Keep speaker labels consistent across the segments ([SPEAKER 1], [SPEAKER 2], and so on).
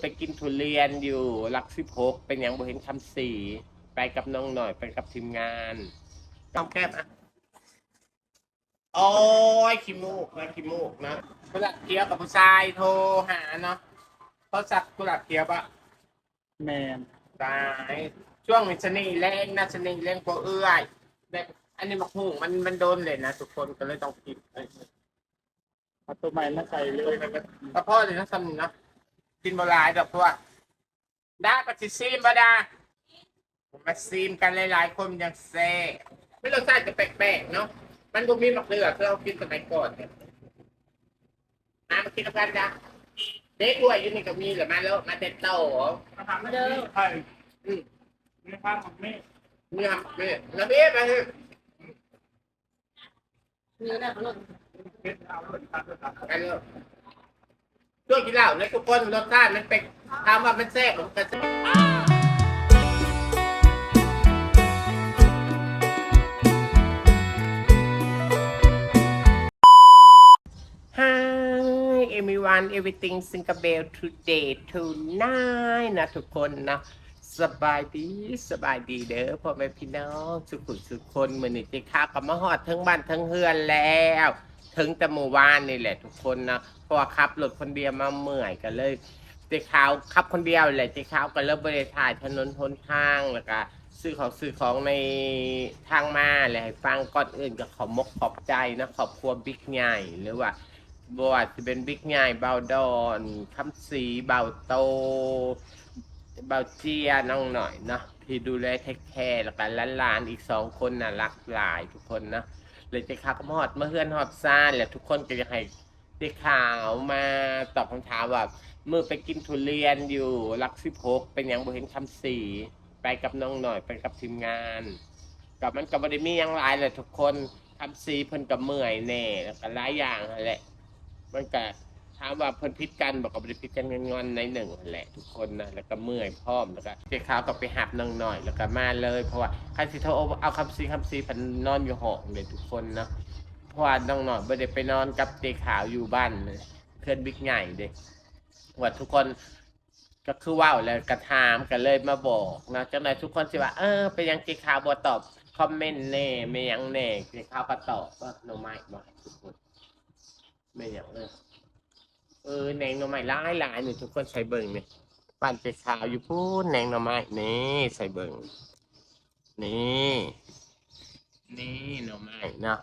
[SPEAKER 1] ไปกินทุเรียนอยู่หลักสิบหกเป็นอย่างบ่เห็นคำสีไปกับน้องหน่อยไปกับทีมงานต้องแก้มอะโอ้ยขี้มูกนะขี้มูกนะกุหลาบเกียวกับผู้ชายโทรหาเนาะเขาสักกุหลาบเกียวปะ
[SPEAKER 2] แมน
[SPEAKER 1] ตายช่วงนี้ชนีแรงนะชนีแรงกว่าเอื้อยแบบอันนี้มักหูมันมันโดนเลยนะทุกคนก็เลยต้องกิน
[SPEAKER 2] เอาตัวใหม่มาใส่เลย
[SPEAKER 1] กระเพาะเลยนะสำนึกนะ กินบหลายดอกพวกได้ปฏิซีมบดามาซีมกันหลายๆ คนมันยังแซ่ไม่รสชาติจะแปลกๆเนาะมันก็มีหมักเลือที่เรากินสมัยก่อนเนี่ยมามากินกันจ้ะเด็กด้วยอยู่นี่ก็มีเหรือมาแล้วมาเด็ดเต้าเหรอ
[SPEAKER 2] มาทำไม่ได้ใช่
[SPEAKER 1] อืม
[SPEAKER 2] ไม่พลาดของแม่
[SPEAKER 1] มีครับมีแล้วพี่มาเถอะ
[SPEAKER 3] เนื้อน่ะเขาลด
[SPEAKER 2] เพชรเอาเลยครับเลยครับ
[SPEAKER 1] ไปเลย ช่วงกินเหล้าในทุกคนรสชาติมันเป็นถามว่ามันแซ่บหรือมันก็แซ่บ Hi everyone everything Singapore today tonight นะทุกคนนะสบายดีสบายดีเด้อพ่อแม่พี่น้องสุขุสุขคนมือนี้จะข้ากับมาหอดทั้งบ้านทั้งเฮือนแล้ว ถึงแต่เมื่อวานนี่แหละทุกคนนะ พราะว่าขับรถคนเดียวมาเมื่อยกันเลยเจ๊ขาวขับคนเดียวแหละเจ๊ขาวก็เริ่มบริถ่ายถนนทนทางแล้วก็ซื้อของซื้อของในทางมาเลยให้ฟังก่อนอื่นก็ขอมกขอบใจนะขอบครัวบิ๊กใหญ่หรือว่าบวชจะเป็นบิ๊กใหญ่เบาดอนคำสีเบาโตเบาเจียน้องหน่อยเนาะที่ดูแลเทคแคร์แล้วกันหลานๆอีกสองคนน่ะรักหลายทุกคนนะเลยจะขับมาฮอดเมื่อเฮือนฮอดซ่านแหละทุกคนก็จะให้ ได้ข่าวมาตอบคำถามว่าเมื่อไปกินทุเรียนอยู่หลักสิบหกเป็นอย่างบ่เห็นคำสีไปกับน้องหน่อยไปกับทีมงานกับมันกับบ่ได้มียังหลายเลยทุกคนคำสีเพิ่นกับเมื่อยแน่แล้วก็หลายอย่างแหละมันก็ถามว่าเพิ่นพิดกันบอกกับบริพิดกันงอนๆในหนึ่งแหละ ทุกคนนะแล้วก็เมื่อยพร้อมแล้วก็เจ๊ขาวก็ไปหับนางหน่อยแล้วก็มาเลย เพราะว่าใครสิโทรเอาคำซีคำซีเพันนอนอยู่ห้องเลยทุกคนนะ เพราะว่าน้องหน่อยไม่ได้ไปนอนกับเจ๊ขาวอยู่บ้านเลยเพื่อนบิ๊กใหญ่เด็กว่าทุกคนก็คือว่าแล้วกระถามกันเลยมาบอกนะจังไหนทุกคนสิว่า เออไปยังเจ๊ขาวบ่ตอบคอมเมนต์แน่ไม่ยังแน่เจ๊ขาวก็ตอบว่าโนไม่บอกทุกคนไม่ย่างเลยเออแหนงหน่อไม้หลายหลายนี่ทุกคนใส่เบิ่งเนี่ยปั่นเจ๊ขาวอยู่พูดแหนงหน่อไม้นี่ใส่เบิ่งนี่ นี่หน่อไม้เนาะ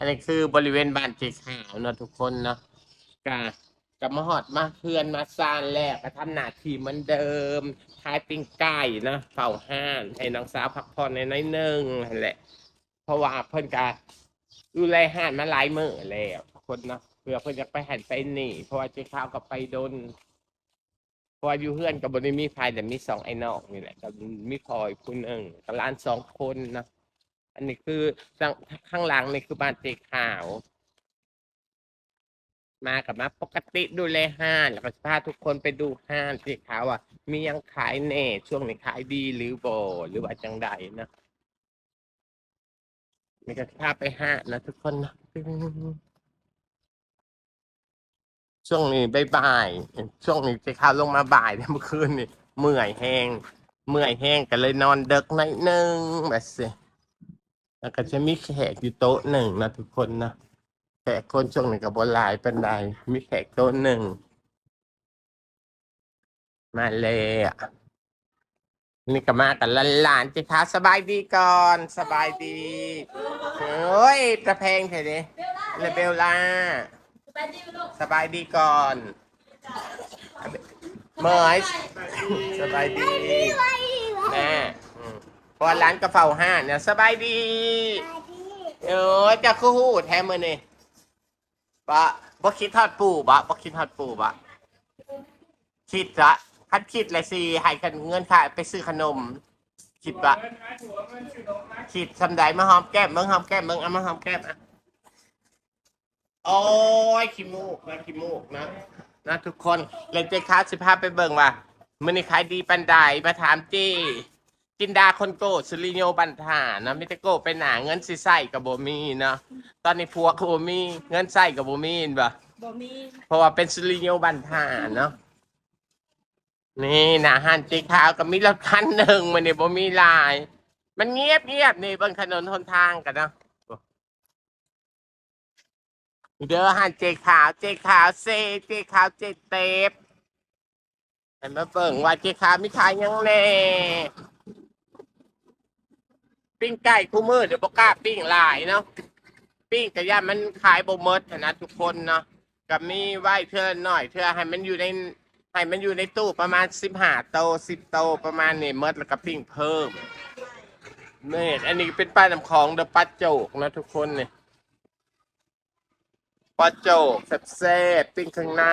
[SPEAKER 1] อันนี้คือบริเวณบ้านเจ๊ขาวเนาะทุกคนเนาะกะกับมาหอดมาเพื่อนมาซานแรกก็ทำหน้าที่เหมือนเดิมขายปิ้งไก่นะเฝ้าห้านให้น้องสาวพักผ่อนในน้อยหนึงนั่นแหละ เพราะว่าเพิ่อนกะดูแลห้านมาหลายมื้อแล้วทุกคนเนาะเพื่อเพิ่นจะไปหันไปนี่เพราะว่าเจ๊ข้าวก็ไปโดนเพราะว่าอยู่เฮือนกับบริมีภายแต่มีสองไอ้นอกนี่แหละกับมีพอยผู้หนึ่งกับหลานสองคนนะ อันนี้คือข้างหลังนี่คือบ้านเจขาว มากับมาปกติดูแลห้านแล้วก็พาทุกคนไปดูห้านเจขาวอะ มียังขายแน่ช่วงนี้ขายดีหรือบ่หรือว่าจังใดนะนี่ก็พาไปห้านะทุกคนนะช่วงนี้บ่ายๆช่วงนี้จะข้าวลงมาบ่ายเนี่เมื่อคืนนี่เมื่อยแห้งเมื่อยแห้งก็เลยนอนเดึกหน่อยนึงแบบสิ แล้วก็จะมีแขกอยู่โต๊ะหนึ่งนะทุกคนนะแขกคนช่วงนี้กับบหลายเป็นใดมีแขกโต๊ะหนึ่งมาเลยอะนี่ก็มากันหลานๆจิคะสบายดีก่อน สบายดีโอ้ยประเพงเถอะดิเลเบลล่า
[SPEAKER 3] สบายดีไหมลูก
[SPEAKER 1] สบายดีก่อนเมยสบายดีแม่อืมเพอร้านกระเฝ้าห้าเนี่ยสบายดีโอ้ยจะคู่หูแท้มือนี่ปะบ่คิดทอดปูบะบ่คิดทอดปูบะคิดละคัดคิดเลยสิให้กันเงินค่าไปซื้อขนม คิดปะขีดสำไดมาหอมแก้มเมึงหอมแก้มเมึงเอามาหอมแก้มอะโอ้ยขี้มูกนะขี้มูกนะนะทุกคนเลนเจค้าสิพาไปเบิ่งว่ามันนี่ขายดีปันใดมาถามจี จินดาคนโก้สุริโยบันทานะมิตรโก้ไปหนาเงินสิใส่กับโบมีเนาะตอนนี้พัวกับโบมีเงินใส่กับโบมีเห็นปะ
[SPEAKER 3] บ่มี
[SPEAKER 1] เพราะว่าเป็นสุริโยบันทาเนาะนี่นะฮันจีขาวก็มีรถคันหนึ่งมันนี่บ่มีหลาย มันเงียบเงียบนี่เบนถนนหนทางกันเนาะเด้อฮันเจขาวเจขาวเซเจขาวเจเตฟให้มาเบิ่งว่าเจขาวมีขายหยังแน่ ปิ้งไก่คู่มือเดี๋ยวบอกล้าปิ้งหลายเนาะปิ้งแต่ย่ามันขายบ่หมดนะทุกคนเนาะก็มีไหว้เทื่อหน่อยเทื่อให้มันอยู่ในให้มันอยู่ในตู้ประมาณสิบห้าโตสิบโตประมาณนี้เมดแล้วก็ปิ้งเพิ่มนี่อันนี้เป็นป้ายน้ำของเดอะปัจโจกนะทุกคนเนี่ยปัจโจกแซ่บๆปิ้งข้างใน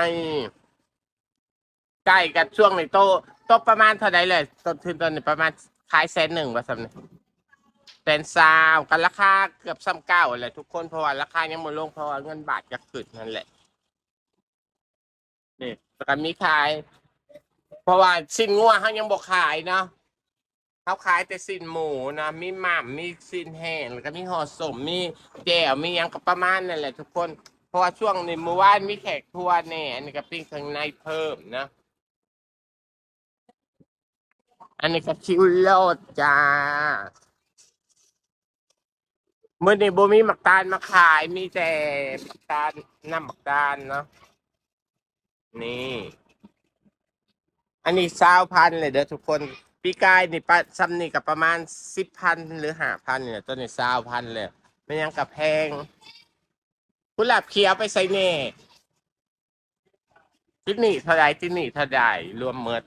[SPEAKER 1] ใกล้กับช่วงในโตโตประมาณเท่าไหร่เลยต้นทุนตอนนี้ประมาณขายแสนหนึ่งว่าสำเนี แสนสามกันราคาเกือบซ้ำเก้าแหละทุกคนเพราะว่าราคายังไม่ลงเพราะว่าเงินบาทจะขึ้นนั่นแหละนี่แล้วก็มีขาย เพราะว่าสิ้นงัวเขายังบอกขายเนาะเขาขายแต่สิ้นหมูนะมีหม่ำมีสิ้นแห้งแล้วก็มีห่อสมมีแจ่วมีหยังก็ประมาณนั่นแหละ ทุกคน เพราะว่าช่วงนี้เมื่อวานมีแขกทัวร์แน่อันนี้ก็ปิ้งข้างในเพิ่มนะอันนี้ก็คิวโลดจ้า เมื่อนี้บ่มีหมักตาลมาขายมีแต่หมักตาลน้ำหมักตาลเนาะนี่ อันนี้สาวพันเลยเด้อทุกคนปีกายนี่ปะซ้ำนี่กับประมาณสิบพันหรือห้าพันเนี่ยตัวนี้สาวพันเลยไม่ยังกับแพงกุหลาบเขียวไปใส่เน่ที่นี่เท่าไรที่นี่เท่าไรรวมเมิด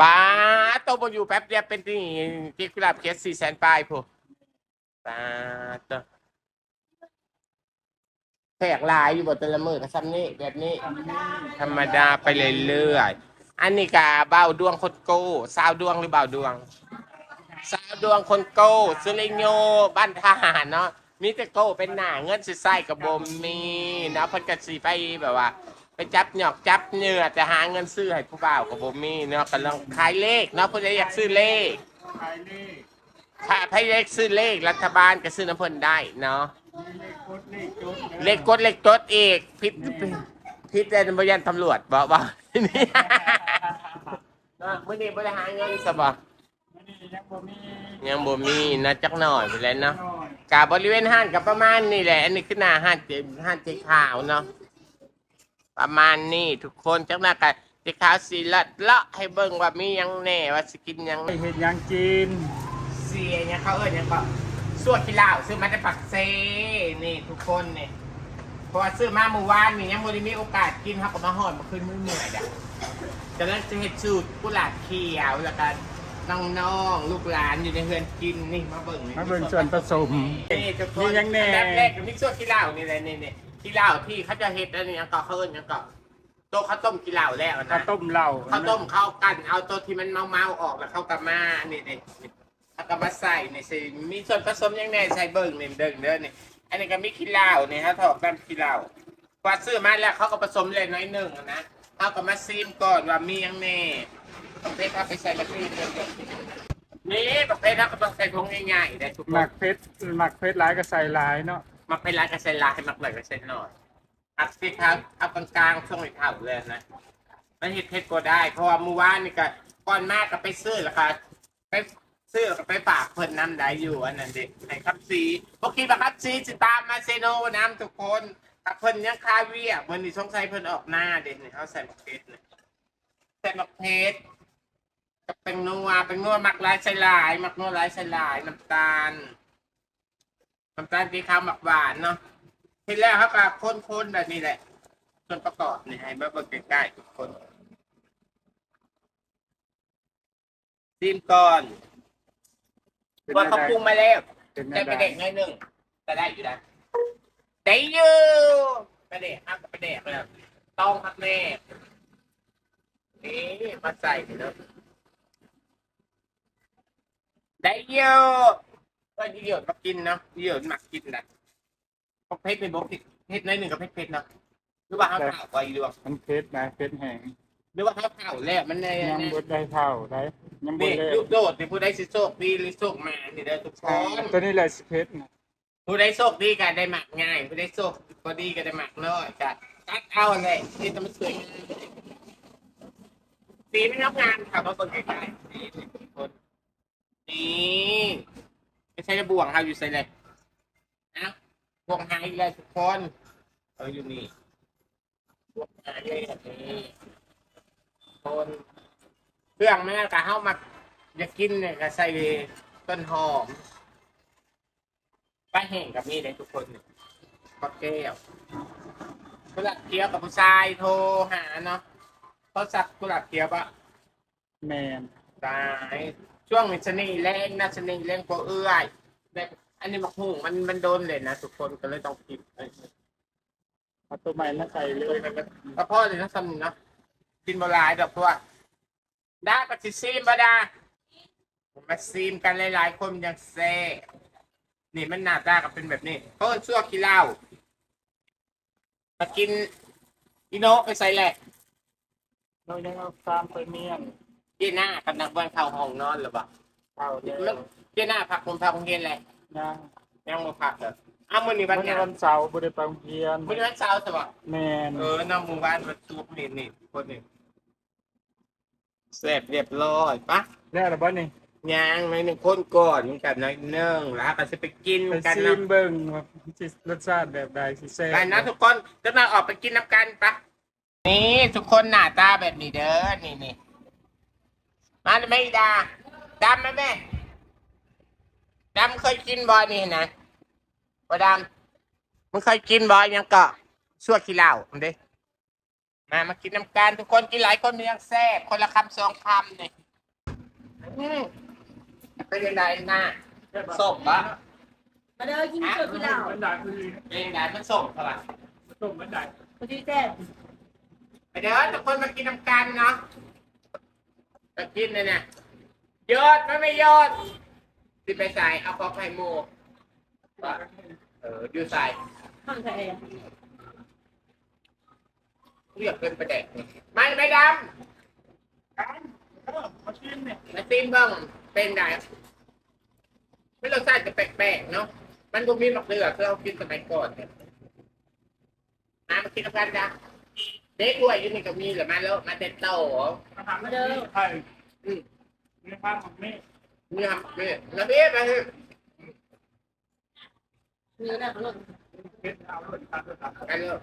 [SPEAKER 1] ป้าโตบอยู่แป๊บเดียวเป็นที่ที่กุหลาบเขียวสี่แสนปลายพู ป้าโตแขกหลายอยู่บนแต่ละมือกับซ้ำนี่แบบนี้ ธรรมดาไปเรื่อยๆอันนี้กาเบ้าดวงคนโก้สาวดวงหรือเบ้าดวง สาวดวงคนโก้สุริโยบ้านทหารเนาะมีแต่โก้เป็นหน้าเงินสิใส่กับบมมีเนาะเพิ่นก็สิไปแบบว่า ไปจับหยอกจับเหงื่อจะหาเงินซื้อให้ผู้บ่าวกับบมมีเนาะกำลังขายเลขเนาะเพิ่นอยากซื้อเลข
[SPEAKER 2] ขายเลข
[SPEAKER 1] ถ้าให้เลขซื้อเลขรัฐบาลก็ซื้อน้ำเพิ่นได้เนาะ
[SPEAKER 2] มีเลขกดเลขจด
[SPEAKER 1] เลขกดเลขจดอีกพิษพิษเดนบยันตำรวจบอกบอกนี่เออมื่อนี้บริหารเงินสบะ
[SPEAKER 2] อันนี้ยังบ่มี
[SPEAKER 1] ยังบ่มีนะจักหน่อยไปแล้วเนาะ
[SPEAKER 2] น้อย
[SPEAKER 1] กาบริเวณห้างกับประมาณนี่แหละ อันนี้คือหน้าห้างเจห้างเจขาวเนาะประมาณนี้ทุกคนจักหน้ากันเจขาวสีละเลาะให้เบิ่งว่ามีหยังแน่ว่าสกินหยัง
[SPEAKER 2] ไปเห็ดหยังจีน
[SPEAKER 1] เสียเนี่ยเขาเอ่ยยังก็สวดขี้เหล้าซื้อมาได้ปักเซนี่ทุกคนเนี่ยเพราะว่าซื้อมาเมื่อวานนี่ยังบ่ได้มีโอกาสกินเขาก็มาหอดมาขึ้นมือเหนื่อยอะกำลังจะเห็ดสูตรกุหลาบเขียวแล้วกันน้องๆลูกหลานอยู่ในเฮือนกินนี่มาเบิ่งนี่
[SPEAKER 2] มาเบิ่งส่วนผสม
[SPEAKER 1] นี่ทุกคน
[SPEAKER 2] มียังแน่
[SPEAKER 1] อันดับแรกก็มีส่วนขี้เหล้านี่แหละนี่นี่ขี้เหล้าที่เขาจะเฮ็ดอันนี้ยังก็เขาเอิ้นยังก็โต๊ะข้าวต้มขี้เหล้าแล้ว
[SPEAKER 2] ข้าว
[SPEAKER 1] นะ
[SPEAKER 2] ต้มเหล้า
[SPEAKER 1] ข้าวต้มเข้ากันเอาตัวที่มันเมาๆออกแล้วเข้ากลับมานี่นี่ แล้วก็มาใส่นี่สิมีส่วนผสมยังไงใส่เบิ่งนี่เด้งเด้อนี่อันนี้ก็มีขี้เหล้านี่ฮะถอกน้ำขี้เหล้ากว่าซื้อมาแล้วเขาก็ผสมเลยน้อยหนึ่งอะนะเอาก็มาซีมก่อนว่ามียังแน่ประเภทเอาไปใส่กระที่นี่ประเภทเอาก็ต้องใส่ถุงง่ายๆได้ทุกค
[SPEAKER 2] หมั
[SPEAKER 1] น
[SPEAKER 2] กเพชรหมักเพชรหลายก็ใส่หลายเนาะ
[SPEAKER 1] มักเป็นร้านกระเซ็นลายมักเลยกระเซ็นหน่อยอัดสิครับเอากลางๆช่วงเท่าเลยนะ มันเห็ดเผ็ดก็ได้ เพราะว่าเมื่อวานนี่ก็ก่อนมากก็ไปซื้อแล้วก็ไป ซื้อไปฝากเพิ่นน้ำได้อยู่อันนั้นเด็กในครับซีโอเคปะครับซีสิตามมาเซโนน้ำทุกคนถ้าเพิ่นยังคาเวียวันนี้สงสัยเพิ่นออกหน้าเด็กนี่เอาใส่มะเขือเลยใส่มะเขือกับเป็นนัวเป็นนัวมักลายใส่ลายมักนัวลายใส่ลายน้ำตาลน้ำตาลตีขาวหมักหวานเนาะทีแรกเขาก็ค้นๆแบบนี้แหละส่วนประกอบนี่ให้มาเบิ่งใกล้ๆทุกคนซีมก่อน ว่า
[SPEAKER 2] อะ
[SPEAKER 1] เขา
[SPEAKER 2] ไร
[SPEAKER 1] ปรุงมาแล้ว
[SPEAKER 2] เป็น
[SPEAKER 1] จะ
[SPEAKER 2] อะ
[SPEAKER 1] ไป
[SPEAKER 2] ไร
[SPEAKER 1] เด็กหน่อยหนึ่งแต่ได้อยู่นะได้อยู่ไปเด็กห้ามไปเด็กเลยต้องครับแม่นี่มาใส่เนาะได้อยู่ก็เยอะมากินเนาะเยอะมากินนะเพชรเป็นบกเพชรน้อยหนึ่งกับเพชรเพชรเนาะหรือว่าเขาเผาไปดวง
[SPEAKER 2] มันเพชรนะเพชรแห้ง
[SPEAKER 1] ห รือว่าเขาเผาแล้วมันใน
[SPEAKER 2] ยังบดได้เท่าได้ยังบ
[SPEAKER 1] นี่
[SPEAKER 2] ดเล่
[SPEAKER 1] ลูกโดดนี่ผู้ใดสิโชคดีหรือโชคมานี่เด้อทุกคน
[SPEAKER 2] ตัวนี้แหละสิเพชรนะ
[SPEAKER 1] ผู้ใดโชคดีก็ได้หมักง่าย ผู้ใดโชคพอดีก็ได้หมักน้อยก็ตัดเอาเลยที่จะมาสวยงามสีไม่รับงานค่ะมาเบิ่งใกล้ๆนี่ทุกคนนี่ไม่ใช่จะบ่วงค่ะอยู่ใส่เลยนะบ่วงหายเลยทุกคนเอออยู่นี่บ่วงหายเลยนี่ คนเครื่องแม่กะเข้ามาอยากกินเนี่ยก็ใส่ต้นหอมป้าแห้งกับนี่เลยทุกคนนี่ก็แก้วกุหลาบเขียวกับผู้ชายโทรหาเนาะเขาสักกุหลาบเขียวปะ
[SPEAKER 2] แมน
[SPEAKER 1] ตายช่วงนี้ชนีแรงนะชนีแรงกว่าเอื้อยแต่อันนี้มักหุ่งมันมันโดนเลยนะทุกคนก็เลยต้องกิน
[SPEAKER 2] เอาตัวใหม่มาใส่เลย
[SPEAKER 1] ก็พ่อเลยนะสำนึกนะ กินบหลายดอกตัวได้ปฏิซีมบดาผมมาซีมกันหลายๆคนยังแซ่นี่มันหน้าตาก็เป็นแบบนี้เพราะมันชั่วขี้เหล้ามากินอีโนไปใส่แหละ
[SPEAKER 2] เรายังเอาตามไปเมียน
[SPEAKER 1] เจ้หน้ากับนักบอลเข้าห้องนอนหรือเปล่า
[SPEAKER 2] เข้าเนี่ย
[SPEAKER 1] แล้วเจ้หน้าพักผมพักโรงเรียนแหละ
[SPEAKER 2] ยัง
[SPEAKER 1] ยังมาพักเหรออ้าวมื้อนี้
[SPEAKER 2] วั
[SPEAKER 1] วันนหยัง
[SPEAKER 2] วันเสาร์บริไปโรงเรียน
[SPEAKER 1] มื้อนี้วันเสาร์ใช่ปะ
[SPEAKER 2] แมน
[SPEAKER 1] เออน้ำหมู่บ้านมันตูบนี่นี่คนนี่ เสร็จเรียบร้อยปะ
[SPEAKER 2] ได้หรือเปล่านี่
[SPEAKER 1] ยังในหนึ่งคนก่อนกันหน่อยหนึงแล้วก็จะไปกิน
[SPEAKER 2] ไป
[SPEAKER 1] กัน
[SPEAKER 2] ซี
[SPEAKER 1] นะ
[SPEAKER 2] มเบิ่งว่าสิรสชาติแบบใดสิแซ่บ
[SPEAKER 1] ไปนะทุกคนจะมาออกไปกินน้ำกันปะนี่ทุกคนหน้าตาแบบนี้เด้อนี่นี่มาไหม่ดาดำไหมแม่ดำเคยกินบอยนี่นะว่าดำมึงเคยกินบอยยังเกาะชั่วขี้เหล้ามันดิ มามากินน้ำกันทุกคนกินหลายคนมันยังแซ่บคนละคำสองคำนี่อืมเป็นยังไงหน้าศพปะ
[SPEAKER 3] มาเด้อกินเกลือพี่เหล่า
[SPEAKER 2] มันได้คือ
[SPEAKER 1] เป็นยังไงมันศพเท่าไหร่
[SPEAKER 2] ต้มมันได้
[SPEAKER 3] พอดีแซ่บ
[SPEAKER 1] เดี๋ยวทุกคนมากินน้ำกันเนาะมากินเลยเนี่ยยอดไม่ไม่ยอดสิไปใส่เอาปอกไข่โมเอออยู่ใส่
[SPEAKER 3] ข้างใส่เอง
[SPEAKER 1] เรียกเป็นประเด็กไม่ไม่ด
[SPEAKER 2] มาชิมเนี่ยำ
[SPEAKER 1] มาซีมเบ้างเป็นไงไม่รสชาติจะแปลกๆเนาะมันก็มีหมักเดือคือเรากินสมัยก่อนเนี่ยมามากินน้ำกันจ้ะเด็กด้วยอยู่นี่ก็มีเหรือมาแล้วมาเด็ดโต
[SPEAKER 2] อาหารไม่ได้ไทย
[SPEAKER 1] อืม
[SPEAKER 2] ในภาพของแม่
[SPEAKER 1] นี่ครับนี่แล้วพี่ไปเถอะ
[SPEAKER 3] เนื้อหนักลง
[SPEAKER 2] เพชรเอาเลยครับเลยครับ
[SPEAKER 1] ไปเลย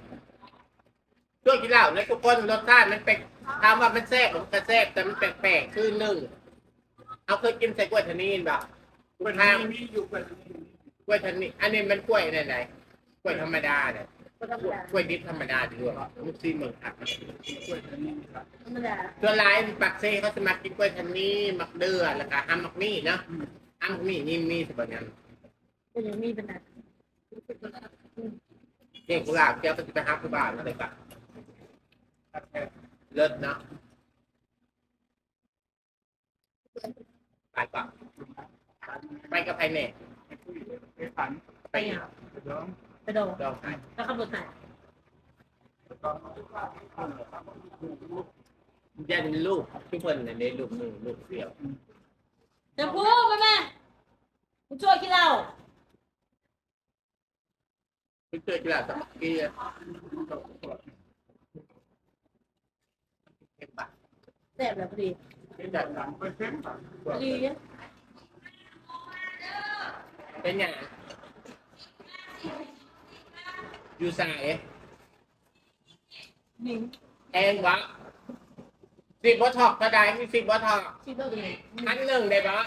[SPEAKER 1] ช่วงกินเหล้าในทุกคนรสชาติมันเป็นถามว่ามันแซ่บหรือมันก็แซ่บแต่มันแปลกๆคือหนึ่งเอาเคยกินใส่กล้วยทานีนป่ะกล้วยทาง
[SPEAKER 2] มีอยู่เป็น
[SPEAKER 1] กล้วยทานีอันนี้มันกล้วยไหนไหนๆกล้วยธรรมดาเนี่ย
[SPEAKER 3] ก็ธรรมดาก
[SPEAKER 1] ล้วยดิบธรรมดาดีกว่ามุกซีเมืองผัก
[SPEAKER 2] กล้วยอันนี้ครับ
[SPEAKER 3] ธรรมดา
[SPEAKER 1] ตัวร้ายปักเซ่เขาจะมากินกล้วยทานีมักเดือแล้วก็ฮัมมักมี่เนาะฮัมมักมี่นี่มีสักอย่าง
[SPEAKER 3] เป็นยังมีปัญหา
[SPEAKER 1] เก่งกุหลาบแก้วก็จะไปฮับที่บ้านอะไรปะ เลิศเนาะไปปะไปกับใครแน่
[SPEAKER 2] ไปผัน
[SPEAKER 1] ไปอีก
[SPEAKER 2] ไปย้อม
[SPEAKER 3] ไปโดน
[SPEAKER 1] ลองไป
[SPEAKER 3] แล้วขับรถไหน
[SPEAKER 1] ยันลูกที่เพิ่นในนี้ลูกหนึ่งลูกเสียว
[SPEAKER 3] จะพูดไปแม่มึงช่วยกินเหล้า
[SPEAKER 1] พี่เจอกีฬาสมัครกี้เก็บปะ
[SPEAKER 3] แซ่บแล้วพอดี
[SPEAKER 2] เป็นแบบหลังเป็นเส้นแบบ
[SPEAKER 3] พอดีเนี่ย
[SPEAKER 1] เป็นยังอยู่สาย
[SPEAKER 3] หนิง
[SPEAKER 1] แองวะสิบบอทอกกระไดมีสิบบอทอก
[SPEAKER 3] ชิโต้ดี
[SPEAKER 1] พันหนึ่งได้ปะ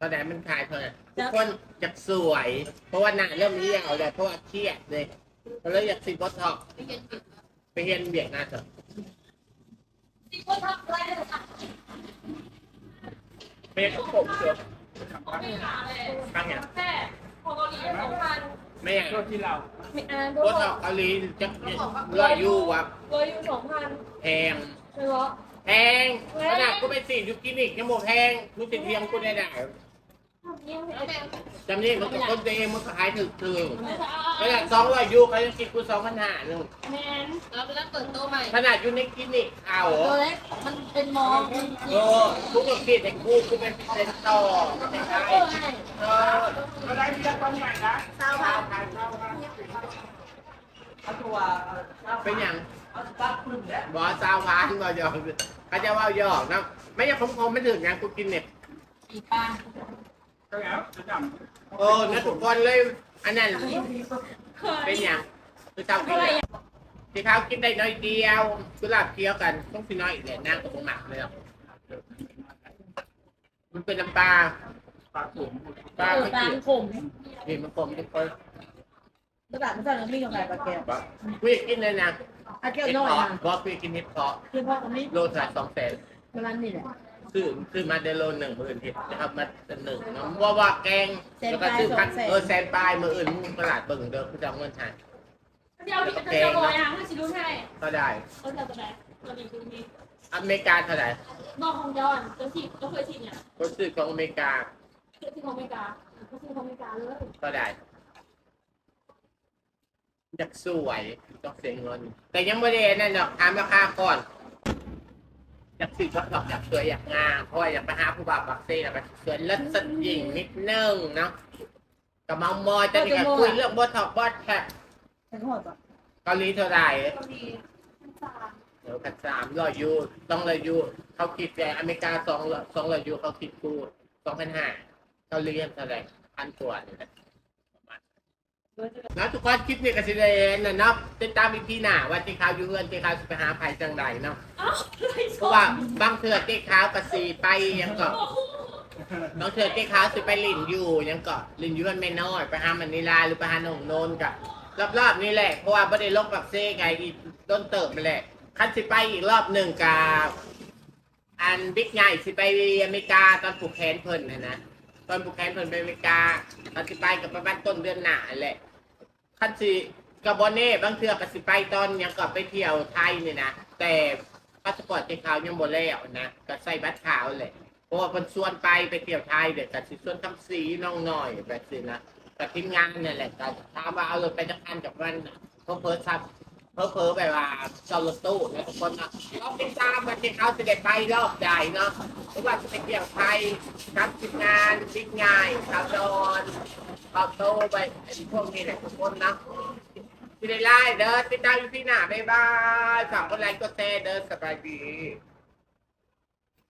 [SPEAKER 1] กระไดมันขายเท่าไหร่ทุกคนอยากสวย เพราะว่าหน้าเริ่มเหี่ยวแล้วเพราะว่าเครียดเลยก็เลยอยากสิบบอทอกไปเรียนเบียกหน้าเถอะ
[SPEAKER 3] สิคนทักอะไร เลยค่ะ
[SPEAKER 1] เบียกก็ผมเถอะ
[SPEAKER 3] ไม่หาเลย
[SPEAKER 1] ตั้งอย่าง
[SPEAKER 3] แค่พอเกาหลีสองพัน
[SPEAKER 1] ไม่อย่าง
[SPEAKER 2] ช่วที่เรา
[SPEAKER 3] มีอ่าน
[SPEAKER 1] บอทอกเกาหลีจะร้อยยูวะ
[SPEAKER 3] ร้อยยูสองพัน
[SPEAKER 1] แพง
[SPEAKER 3] ใช่เหรอ
[SPEAKER 1] แพงขนาดกูไปสี่ยูคลินิกยังโมแพงรู้สึกเทียงกูได้ได้จำนี่มันก็คนเองมันก็ขายถึกถึง ขนาดสองร้อยยูเขายังคิดกูสองพันห้าหนึ่ง
[SPEAKER 3] แมนเราไปแล้วเปิดโต๊ะใหม่
[SPEAKER 1] ขนาดอยู่ในคลินิกเอา
[SPEAKER 3] ตัวเล็กมันเป็นมอง
[SPEAKER 1] เออทุกคนคิดแต่กูกูเป็นเซนต่อไม่ใช่
[SPEAKER 3] โอ้ย
[SPEAKER 1] เออ
[SPEAKER 2] ก็ได้ที่จะต้องใหญ่นะ
[SPEAKER 3] สาวค่ะ
[SPEAKER 1] เป็นอย่างบอสาวหวานบอหยอกเขาจะว่าหยอกนะไม่ใช่ผมคงไม่ถึงนะกูกินเนี่ย
[SPEAKER 3] ปีปลา
[SPEAKER 2] ก็แล้วจะจ
[SPEAKER 1] โอ้นะทุกคนเลย อันนั้น
[SPEAKER 3] เคย
[SPEAKER 1] เป็นอย่างคือเจ้ากิ
[SPEAKER 3] เท่านไหร่
[SPEAKER 1] เนี่ยที่เขากินได้น้อยเดียวกุหลาบเคี้ยวกันต้องสิน้อยอีกแหละนั่งกับหมักเลยอะมันเป็นน้ำปลาำ
[SPEAKER 2] ปลาถุง
[SPEAKER 1] ปลา
[SPEAKER 3] เออ
[SPEAKER 1] ไม่
[SPEAKER 3] ปลา
[SPEAKER 1] เกี่ยว
[SPEAKER 3] ขม
[SPEAKER 1] นี่มันกลมทุกคน
[SPEAKER 4] ตลาดมันจะมีกับไงปลาแก้ว
[SPEAKER 1] คุยกินเลยนะ
[SPEAKER 4] ปลาแก้ว
[SPEAKER 1] เห็ด
[SPEAKER 4] น้อย
[SPEAKER 1] เพาะ
[SPEAKER 4] นะ
[SPEAKER 1] บอกคุยกินเห็ดเพาะ
[SPEAKER 4] คือพ่อคนนี้
[SPEAKER 1] โลละสองแสน
[SPEAKER 4] ประมาณนี้แหละ
[SPEAKER 1] ซื้อซื้อมาได้โลหนึ่งหมื่นเห็ดนะครับมาหนึ่งเนาะว่าว่าแกงแล้วก็ซื้อพันเออแสนปลายมืออื่นมึงตลาดเบิ่งเด้อคือจะเอาเงินหาย
[SPEAKER 3] เดี๋ยวพี่จะเจอบอยอะให้ชิลุนให้
[SPEAKER 1] ก็ได้
[SPEAKER 3] เขาจะตัวไหนตัวนี้ตัวนี้
[SPEAKER 1] อเมริกาเท่าไหร่
[SPEAKER 3] นอกของย้อนตัวที่ก็เคยชินเนี่ย
[SPEAKER 1] ก็ซื้อของอเมริกา
[SPEAKER 3] คือที่ของอเมริกาก็คือของอเมริกาเลย
[SPEAKER 1] ก็ได้อยากสวยต้องเสียเงิน แต่ยังไม่ได้นั่นหรอกถามราคาก่อน อยากซื้อก็หรอกอยากสวยอยากงามเพราะว่าอยากไปหาผู้บ่าวปักเซ่แล้วไปสวยเลิศสดหญิงนิดนึงเนาะกับเมามอยจะนี่ก็คุยเรื่องบอทอกบอทแท็ก
[SPEAKER 4] เป็นหอดปะ
[SPEAKER 1] เกาหลีเท่าไหร่
[SPEAKER 3] ตัวนี้สาม
[SPEAKER 1] เดี๋ยวพันสามร้อยยูต้องร้อยยูเขาคิดแต่อเมริกาสองสองร้อยยูเขาคิดกูสองพันห้าเกาหลีเท่าไหร่พันกว่านี่แหละประมาณ แล้วทุกคนคลิปนี้ก็สิได้นะเนาะติดตามอีพีหน้าว่าที่เขาอยู่เงินที่เขาจะไปหาภัยจังใดเนาะ
[SPEAKER 3] อ้าวเลย
[SPEAKER 1] เพราะว่าบางเถื่อที่เขากระสีไปยังก็บางเถื่อที่เขาสิไปลินอยู่ยังก็ลินอยู่มันไม่น้อยไปหามันนิลาหรือไปหาหนองโนนกับรอบๆนี่แหละเพราะว่าไม่ได้ลกแบบเซ่ไงอีต้นเติบไปแหละคันสิไปอีกรอบหนึ่งกับอันบิ๊กใหญ่สิไปอเมริกาตอนผูกแขนเพิ่นนะนะ ตอนผูกแขนเพิ่นไปอเมริกาตอนสิไปกับประมาณต้นเดือนหน้าแหละคันสิกับบอนเน่บางเทื่อก็สิไปตอนยังก็ไปเที่ยวไทยนี่นะแต่พาสปอร์ตที่เขาวยังบ่แล้วนะก็ใส่บัตรขาวเลยเพราะว่าเพิ่นชวนไปไปเที่ยวไทยเด็กก็สิชวนคำสีน้องหน้อยแบบสินะกับทีมงานนั่นแหละก็ถามว่าเอารถไปจักรพันกับมันน่ะเขาเพิ่นซับ เพอเพอไปว่าเจ้ารถตู้นะทุกคนนะเราติดตามมาที่เขาจะได้ไปรอบใหญ่เนาะหรือว่าจะไปเที่ยวไทยครับทีมงานบิ๊กงานข่าวดอนข่าวโตไปไอ้พวกนี้แหละทุกคนนะที่ได้ไล่เดินติดตามอยู่ที่หน้าบ๊ายบายฝากกดไลค์กดแชร์เดินสบายดี